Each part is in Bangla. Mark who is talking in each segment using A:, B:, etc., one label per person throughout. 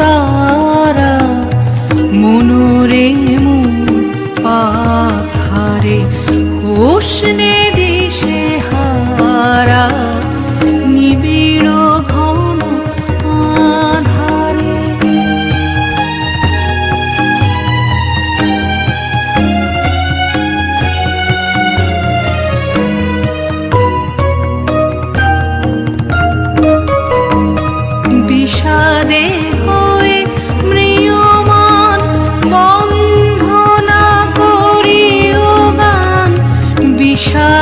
A: তারা মনোরে মন পাথারে হোসনে দিশে হারা।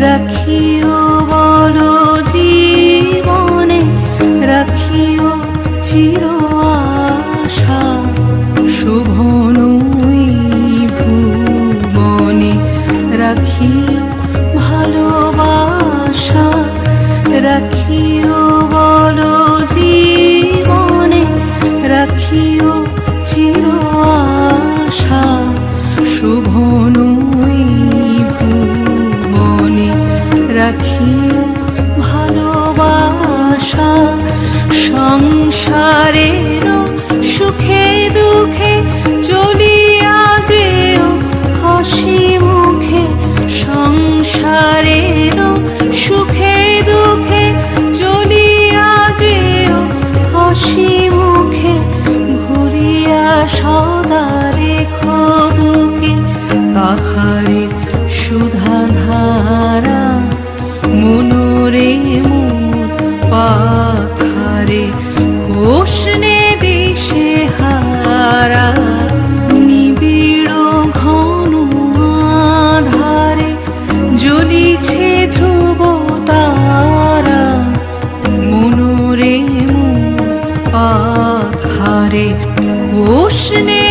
A: রাখিও বলো জীবনে রাখিও চির রাখি ভালোবাসা সংসারের 你不是你。